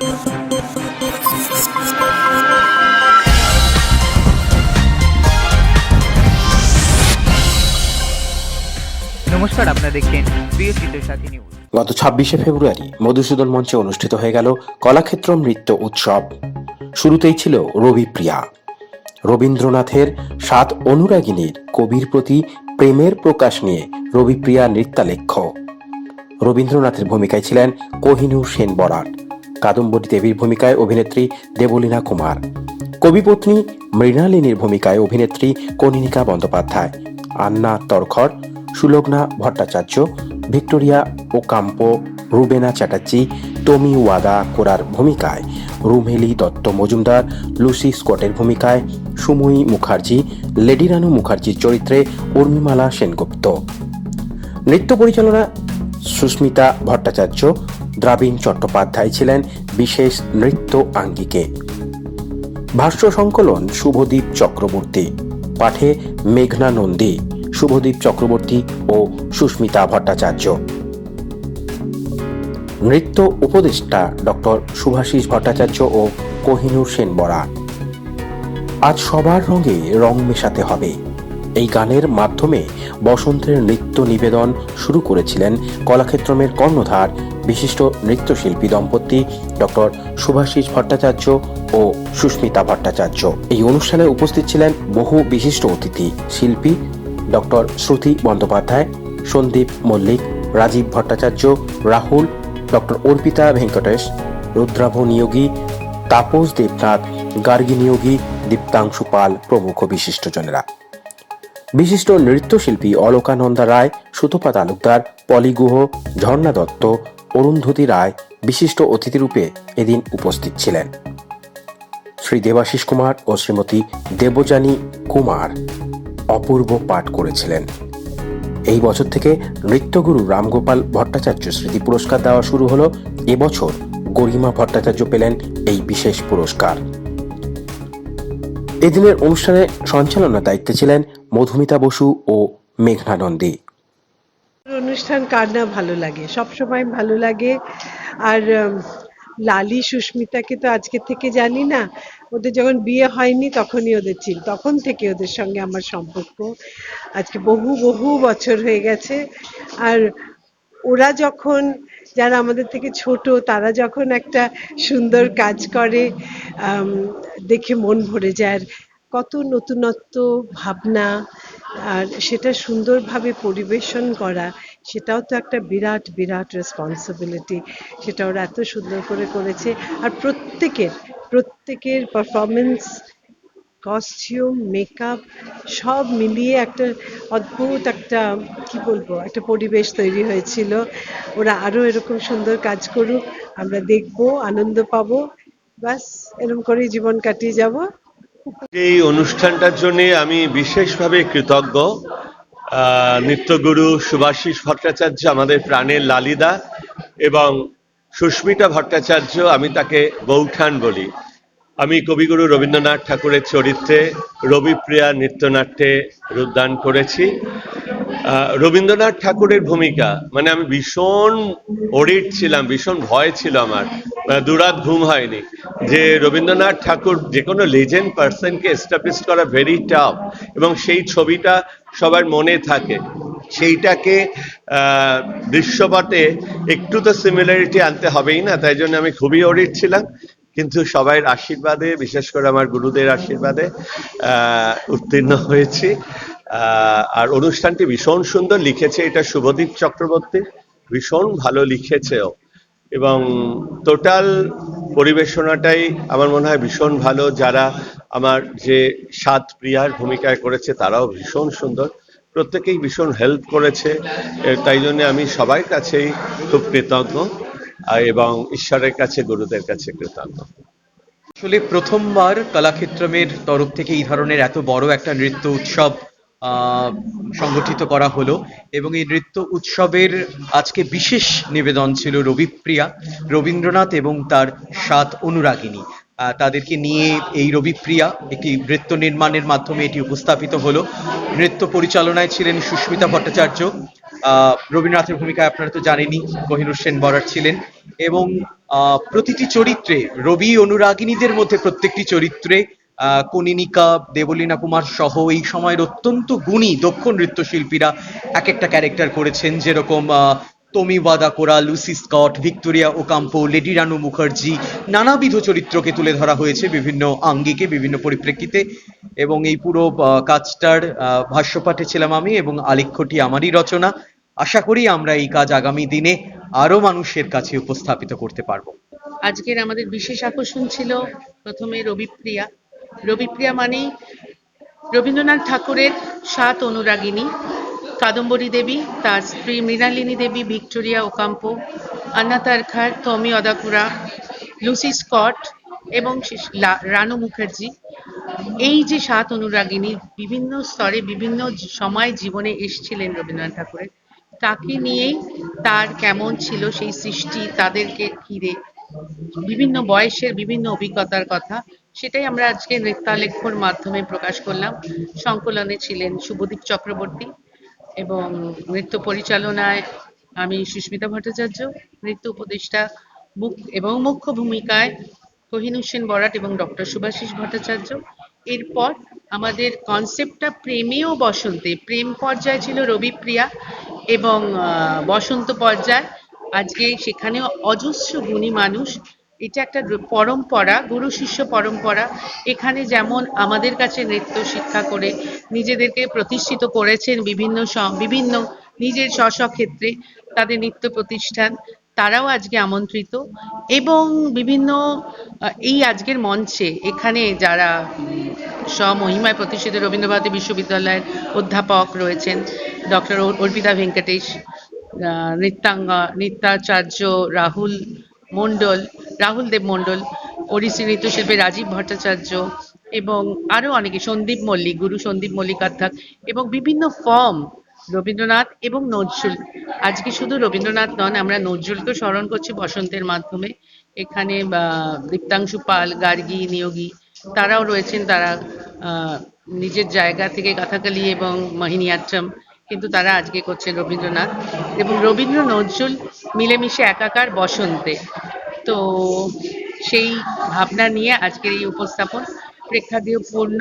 নমস্কার, আপনারা দেখছেন প্রিয় চিত্রসাথী নিউজ গত ছাব্বিশে ফেব্রুয়ারি মধুসূদন মঞ্চে অনুষ্ঠিত হয়ে গেল কলাক্ষেত্র নৃত্য উৎসব। শুরুতেই ছিল রবিপ্রিয়া রবীন্দ্রনাথের সাত অনুরাগিনীর কবির প্রতি প্রেমের প্রকাশ নিয়ে রবিপ্রিয়া নৃত্যালেখ্য। রবীন্দ্রনাথের ভূমিকায় ছিলেন কোহিনূর সেন বরাট কাদম্বরী দেবীর ভূমিকায় অভিনেত্রী দেবলীনা কুমার। কবিপত্নী মৃণালিনীর ভূমিকায় অভিনেত্রী Konineeka Bandyopadhyay. Anna Tarkhad Sulagna Bhattacharya, Victoria Ocampo, Rubena Chatterjee, Tomi Wada কোরার ভূমিকায়, রুমেলি দত্ত মজুমদার, লুসি স্কটের ভূমিকায়, সুময়ী মুখার্জি লেডি রানু মুখার্জির চরিত্রে উর্মিমালা সেনগুপ্ত। নৃত্য পরিচালনা সুস্মিতা ভট্টাচার্য দ্রাবিণ চট্টোপাধ্যায় ছিলেন বিশেষ নৃত্য আঙ্গিকে। ভাষ্য সংকলন শুভদীপ চক্রবর্তী। পাঠে মেঘনা নন্দী, শুভদীপ চক্রবর্তী ও সুস্মিতা ভট্টাচার্য। নৃত্য উপদেষ্টা ডক্টর সুভাষিস ভট্টাচার্য ও কোহিনুর সেন বরা। আজ সবার রঙে রং মেশাতে হবে। এই গানের মাধ্যমে বসন্তের নৃত্য নিবেদন শুরু করেছিলেন কলাক্ষেত্রমের কর্ণধার, বিশিষ্ট নৃত্যশিল্পী দম্পতি ডক্টর সুভাষিস ভট্টাচার্য ও সুস্মিতা ভট্টাচার্য। এই অনুষ্ঠানে উপস্থিত ছিলেন বহু বিশিষ্ট অতিথি, শিল্পী ডক্টর শ্রুতি বন্দ্যোপাধ্যায়, সন্দীপ মল্লিক, রাজীব ভট্টাচার্য, রাহুল, ডক্টর অর্পিতা ভেঙ্কটেশ, রুদ্রাভ নিয়োগী, তাপস দেবনাথ, গার্গী নিয়োগী, দীপ্তাংশু পাল প্রমুখ বিশিষ্টজনেরা। বিশিষ্ট নৃত্যশিল্পী অলোকানন্দা রায়, সুতপা তালুকদার, পলি গুহ, ঝর্ণা দত্ত, অরুন্ধতী রায় বিশিষ্ট অতিথিরূপে এদিন উপস্থিত ছিলেন। শ্রী দেবাশিস কুমার ও শ্রীমতী দেবযানী কুমার অপূর্ব পাঠ করেছিলেন। এই বছর থেকে নৃত্যগুরু রামগোপাল ভট্টাচার্য স্মৃতি পুরস্কার দেওয়া শুরু হলো। এবছর গরিমা ভট্টাচার্য পেলেন এই বিশেষ পুরস্কার। এদিনের অনুষ্ঠানে সঞ্চালনার দায়িত্বে ছিলেন মধুমিতা বসু ও মেঘনা নন্দী। অনুষ্ঠান কার না ভালো লাগে? সব সময় ভালো লাগে। আর লালি, সুস্মিতাকে তো আজকে থেকে জানি না। ওদের যখন বিয়ে হয়নি তখনই ওদের ছিল তখন থেকে ওদের সঙ্গে আমার সম্পর্ক। আজকে বহু বহু বছর হয়ে গেছে। আর ওরা যখন যারা আমাদের থেকে ছোট, তারা যখন একটা সুন্দর কাজ করে দেখে মন ভরে যায় কত নতুনত্ব, ভাবনা আর সেটা সুন্দরভাবে পরিবেশন করা, সেটাও তো একটা বিরাট বিরাট রেসপন্সিবিলিটি সেটা ওরা এত সুন্দর করে করেছে। আর প্রত্যেকের প্রত্যেকের পারফরমেন্স কস্টিউম মেকআপ সব মিলিয়ে একটা অদ্ভুত একটা, কি বলব, একটা পরিবেশ তৈরি হয়েছিল। ওরা আরও এরকম সুন্দর কাজ করুক, আমরা দেখব, আনন্দ পাবো। ব্যাস, এরকম করেই জীবন কাটিয়ে যাব। এই অনুষ্ঠানটার জন্য আমি বিশেষভাবে কৃতজ্ঞ। নৃত্যগুরু সুভাষিস ভট্টাচার্য, আমাদের প্রাণের লালিদা এবং সুস্মিতা ভট্টাচার্য, আমি তাকে বৌঠান বলি। আমি কবিগুরু রবীন্দ্রনাথ ঠাকুরের চরিত্রে রবিপ্রিয়া নৃত্যনাট্যে রূপদান করেছি। রবীন্দ্রনাথ ঠাকুরের ভূমিকা মানে আমি ভীষণ অরিট ছিলাম, ভীষণ ভয় ছিল আমার দুরাত ঘুম হয়নি, যে রবীন্দ্রনাথ ঠাকুর যে কোনো লেজেন্ড পার্সনকে এস্টাবলিশ করা ভেরি টাফ এবং সেই ছবিটা সবার মনে থাকে। সেইটাকে দৃশ্যপটে একটু তো সিমিলারিটি আনতে হবেই না, তাই জন্য আমি খুবই অরিট ছিলাম। কিন্তু সবাইয়ের আশীর্বাদে, বিশেষ করে আমার গুরুদের আশীর্বাদে উত্তীর্ণ হয়েছি। আর অনুষ্ঠানটি ভীষণ সুন্দর লিখেছে এটা শুভদীপ চক্রবর্তী। ভীষণ ভালো লিখেছেও। এবং টোটাল পরিবেশনাটাই আমার মনে হয় ভীষণ ভালো। যারা আমার যে সাত প্রিয়ার ভূমিকায় করেছে, তারাও ভীষণ সুন্দর। প্রত্যেকেই ভীষণ হেল্প করেছে। তাই জন্য আমি সবার কাছেই খুব কৃতজ্ঞ। এবং ঈশ্বরের কাছে, গুরুদের কাছে কৃতজ্ঞ। আসলে প্রথমবার কলাক্ষেত্রমের তরফ থেকে এই ধরনের এত বড় একটা নৃত্য উৎসব সংগঠিত করা হলো এবং এই নৃত্য উৎসবের আজকে বিশেষ নিবেদন ছিল রবিপ্রিয়া, রবীন্দ্রনাথ এবং তার সাত অনুরাগিনী। তাদেরকে নিয়ে এই রবিপ্রিয়া একটি নৃত্য নির্মাণের মাধ্যমে এটি উপস্থাপিত হলো। নৃত্য পরিচালনায় ছিলেন সুস্মিতা ভট্টাচার্য রবীন্দ্রনাথের ভূমিকায় আপনারা তো জানেনই কোহিনুর সেন বরার ছিলেন। এবং প্রতিটি চরিত্রে রবি অনুরাগিনীদের মধ্যে প্রত্যেকটি চরিত্রে কনিনিকা দেবলীনা কুমার সহ এই সময়ের অত্যন্ত গুণী দক্ষ নৃত্যশিল্পীরা এক একটা ক্যারেক্টার করেছেন যেরকম আহ, Tomi Wada Kora Lucy Scott Victoria Ocampo lady Ranu Mukherjee নানাবিধ চরিত্রকে তুলে ধরা হয়েছে বিভিন্ন আঙ্গিকে বিভিন্ন পরিপ্রেক্ষিতে। এবং এই পুরো কাজটার ভাষ্যপাঠে ছিলাম আমি এবং আলেখ্যটি আমারই রচনা। আশা করি আমরা এই কাজ আগামী দিনে আরও মানুষের কাছে উপস্থাপিত করতে পারব। আজকের আমাদের বিশেষ আকর্ষণ ছিল প্রথমে রবিপ্রিয়া। রবিপ্রিয়া মানেই রবীন্দ্রনাথ ঠাকুরের সাত অনুরাগিনী, কাদম্বরী দেবী, তার স্ত্রী মৃণালিনী দেবী Victoria Ocampo, Anna Tarkhad, Tomi Wada Kora, Lucy Scott এবং রানু মুখার্জি। এই যে সাত অনুরাগিনী বিভিন্ন স্তরে বিভিন্ন সময় জীবনে এসছিলেন রবীন্দ্রনাথ ঠাকুরের। তাকে নিয়েই তার কেমন ছিল সেই সৃষ্টি, তাদেরকে ঘিরে। বিভিন্ন বয়সের বিভিন্ন অভিজ্ঞতার কথা, সেটাই আমরা আজকে নৃত্যালেখ্যর মাধ্যমে প্রকাশ করলাম। সংকলনে ছিলেন শুভদীপ চক্রবর্তী এবং নৃত্য পরিচালনায় আমি সুস্মিতা ভট্টাচার্য, নৃত্য উপদেষ্টা এবং মুখ্য ভূমিকায় কোহিনুর সেন বরাট এবং ডক্টর সুভাষিস ভট্টাচার্য এরপর আমাদের কনসেপ্টটা প্রেমে ও বসন্তে। প্রেম পর্যায়ে ছিল রবিপ্রিয়া এবং বসন্ত পর্যায়। আজকে সেখানেও অজস্র গুণী মানুষ। এটা একটা পরম্পরা, গুরু শিষ্য পরম্পরা। এখানে যেমন আমাদের কাছে নৃত্য শিক্ষা করে, নিজেদেরকে প্রতিষ্ঠিত করেছেন বিভিন্ন বিভিন্ন নিজের স্ব ক্ষেত্রে তাদের নৃত্য প্রতিষ্ঠান। তারাও আজকে আমন্ত্রিত এবং বিভিন্ন এই আজকের মঞ্চে এখানে যারা স্বমহিমায় প্রতিষ্ঠিত রবীন্দ্রভারতী বিশ্ববিদ্যালয়ের অধ্যাপক রয়েছেন, ডক্টর অর্পিতা ভেঙ্কটেশ নৃত্যাঙ্গা, নৃত্যাচার্য রাহুল মণ্ডল, রাহুল দেব মণ্ডল, ওড়িশি নৃত্যশিল্পী রাজীব ভট্টাচার্য এবং আরও অনেকে, সন্দীপ মল্লিক, গুরু সন্দীপ মল্লিকাধ্যাক এবং বিভিন্ন ফর্ম রবীন্দ্রনাথ এবং নজরুল। আজকে শুধু রবীন্দ্রনাথ নন, আমরা নজরুলকে স্মরণ করছি বসন্তের মাধ্যমে। এখানে দীপ্তাংশু পাল, গার্গী, নিয়োগী, তারাও রয়েছেন। তারা নিজের জায়গা থেকে কথাকালি এবং মোহিনীয়াট্টম কিন্তু তারা আজকে করছেন রবীন্দ্রনাথ। এবং রবীন্দ্র নজরুল মিলেমিশে একাকার বসন্তে। তো, সেই ভাবনা নিয়ে আজকের এই উপস্থাপন। প্রেক্ষাগৃহ পূর্ণ।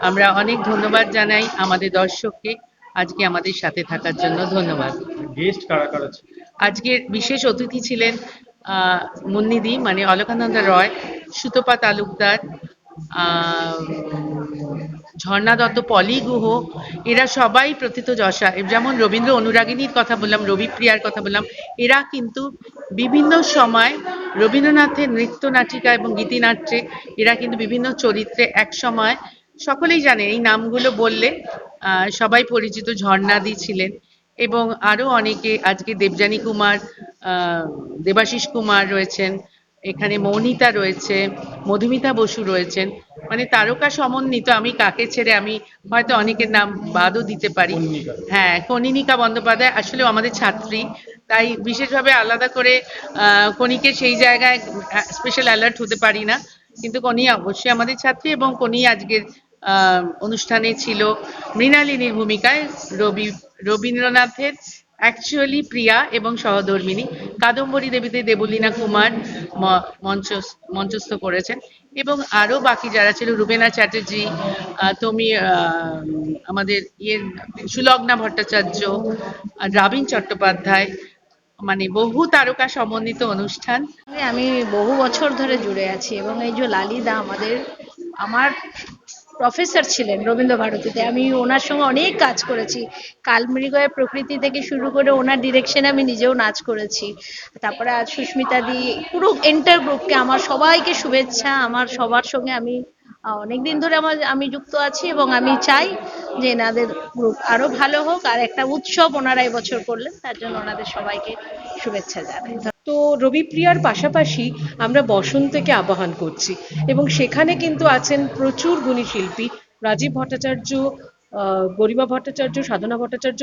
আমরা অনেক ধন্যবাদ জানাই আমাদের দর্শককে। আজকে আমাদের সাথে থাকার জন্য ধন্যবাদ। গেস্ট কারা কারা ছিল? আজকের বিশেষ অতিথি ছিলেন মুন্নিদি মানে অলকানন্দ রয় সুতপা তালুকদার ঝর্ণা দত্ত পলি গুহ এরা সবাই প্রথিত যশা। যেমন রবীন্দ্র অনুরাগিনীর কথা বললাম রবিপ্রিয়ার কথা বললাম এরা কিন্তু বিভিন্ন সময় রবীন্দ্রনাথের নৃত্য নাটিকা এবং গীতিনাট্যে এরা কিন্তু বিভিন্ন চরিত্রে এক সময় সকলেই জানে এই নামগুলো বললে আহ, সবাই পরিচিত ঝর্ণাদি ছিলেন। এবং আরও অনেকে আজকে দেবযানী কুমার দেবাশিস কুমার রয়েছেন এখানে মৌনিতা রয়েছে মধুমিতা বসু রয়েছেন। মানে তারকা সমন্বিত আমি কাকে ছেড়ে আমি হয়তো অনেকের নাম বাদও দিতে পারি। হ্যাঁ কনিনিকা বন্দ্যোপাধ্যায় আসলে আমাদের ছাত্রী। তাই বিশেষভাবে আলাদা করে আহ, কনিকে সেই জায়গায় স্পেশাল অ্যালার্ট হতে পারি না। কিন্তু কনি অবশ্যই আমাদের ছাত্রী এবং কনি আজকের অনুষ্ঠানে ছিল মৃণালিনীর ভূমিকায় রবি, রবীন্দ্রনাথের অ্যাকচুয়ালি প্রিয়া এবং সহধর্মিনী। কাদম্বরী দেবীতে দেবলীনা কুমার মঞ্চ, মঞ্চস্থ করেছেন। এবং আরও বাকি যারা ছিল, রুবেনা চ্যাটার্জি তুমি আমাদের ইয়ে সুলগ্না ভট্টাচার্য রাবীন চট্টোপাধ্যায় মানে বহু তারকা সমন্বিত অনুষ্ঠান। আমি বহু বছর ধরে জুড়ে আছি এবং এই যে লালিদা আমাদের, আমার প্রফেসর ছিলেন রবীন্দ্র ভারতীতে। আমি ওনার সঙ্গে অনেক কাজ করেছি। কালমৃগয়ের প্রকৃতি থেকে শুরু করে ওনার ডিরেকশনে আমি নিজেও নাচ করেছি। তারপরে আজ সুস্মিতা দি, পুরো এন্টার গ্রুপকে আমার সবাইকে শুভেচ্ছা। আমার সবার সঙ্গে আমি অনেকদিন ধরে আমার, আমি যুক্ত আছি এবং আমি চাই যে এনাদের গ্রুপ আরও ভালো হোক। আর একটা উৎসব ওনারা এবছর করলেন, তার জন্য ওনাদের সবাইকে শুভেচ্ছা জানাই। তো রবিপ্রিয়ার পাশাপাশি আমরা বসন্তকে আবাহন করছি। এবং সেখানে কিন্তু আছেন প্রচুর গুণী শিল্পী, রাজীব ভট্টাচার্য গরিমা ভট্টাচার্য, সাধনা ভট্টাচার্য,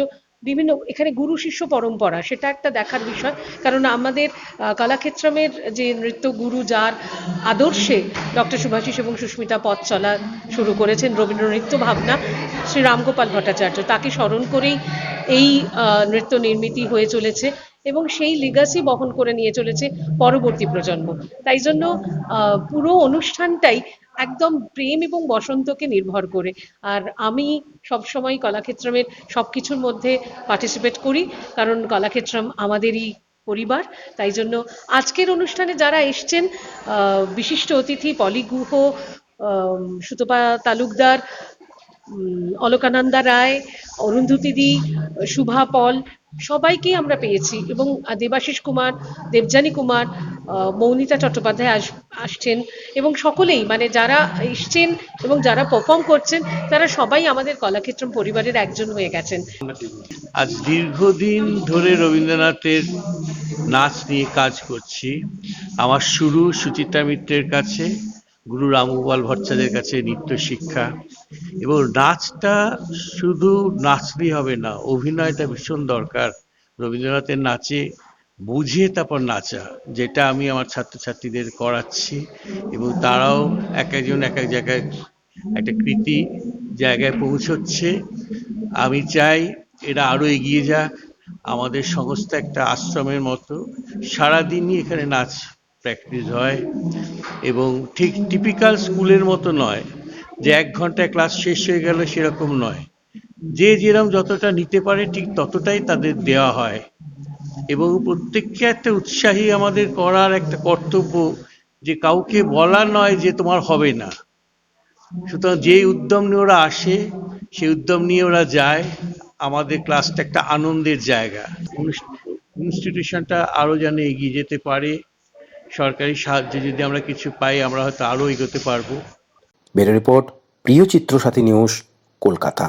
বিভিন্ন এখানে গুরু শিষ্য পরম্পরা, সেটা একটা দেখার বিষয়। কারণ আমাদের কলাক্ষেত্রমের যে নৃত্য গুরু যার আদর্শে ডক্টর সুভাষিস এবং সুস্মিতা পথ চলা শুরু করেছেন রবীন্দ্র নৃত্য ভাবনা, শ্রী রামগোপাল ভট্টাচার্য। তাকে স্মরণ করেই এই নৃত্য নির্মিতি হয়ে চলেছে। এবং সেই লিগাসি বহন করে নিয়ে চলেছে পরবর্তী প্রজন্ম। তাই জন্য পুরো অনুষ্ঠানটাই একদম প্রেম এবং বসন্তকে নির্ভর করে। আর আমি সবসময় কলাক্ষেত্রমের সব কিছুর মধ্যে পার্টিসিপেট করি, কারণ কলাক্ষেত্রম আমাদেরই পরিবার। তাই জন্য আজকের অনুষ্ঠানে যারা এসছেন বিশিষ্ট অতিথি পলিগুহ সুতপা তালুকদার অলকানন্দা রায় অরুন্ধতিদি শুভা পল সবাইকেই আমরা পেয়েছি এবং দেবাশিস কুমার, দেবযানী কুমার মৌনিতা চট্টোপাধ্যায় আস, আসছেন এবং সকলেই মানে যারা এসছেন এবং যারা পারফর্ম করছেন, তারা সবাই আমাদের কলাক্ষেত্রম পরিবারের একজন হয়ে গেছেন। আজ দীর্ঘদিন ধরে রবীন্দ্রনাথের নাচ নিয়ে কাজ করছি। আমার শুরু সুচিত্রা মিত্রের কাছে, গুরু রামগোপাল ভট্টাচার্যের কাছে নৃত্য শিক্ষা। এবং নাচটা শুধু নাচলেই হবে না, অভিনয়টা ভীষণ দরকার। রবীন্দ্রনাথের নাচে বুঝে তারপর নাচা, যেটা আমি আমার ছাত্রছাত্রীদের করাচ্ছি এবং তারাও এক একজন এক এক জায়গায় একটা কৃতি জায়গায় পৌঁছচ্ছে। আমি চাই এরা আরও এগিয়ে যাক। আমাদের সংস্থা একটা আশ্রমের মতো। সারাদিনই এখানে নাচ প্র্যাকটিস হয় এবং ঠিক টিপিক্যাল স্কুলের মতো নয় যে এক ঘন্টায় ক্লাস শেষ হয়ে গেল সেরকম নয়। যে যেরকম যতটা নিতে পারে ঠিক ততটাই তাদের দেওয়া হয়। এবং প্রত্যেককে একটা উৎসাহী আমাদের করার একটা কর্তব্য যে কাউকে বলা নয় যে তোমার হবে না। সুতরাং যে উদ্যম নিয়ে ওরা আসে, সেই উদ্যম নিয়ে ওরা যায়, আমাদের ক্লাসটা একটা আনন্দের জায়গা। ইনস্টিটিউশনটা আরও যেন এগিয়ে যেতে পারে। সরকারি সাহায্য যদি আমরা কিছু পাই, আমরা হয়তো আরও এগোতে পারব। বেরো রিপোর্ট প্রিয় চিত্র সাথী নিউজ কলকাতা।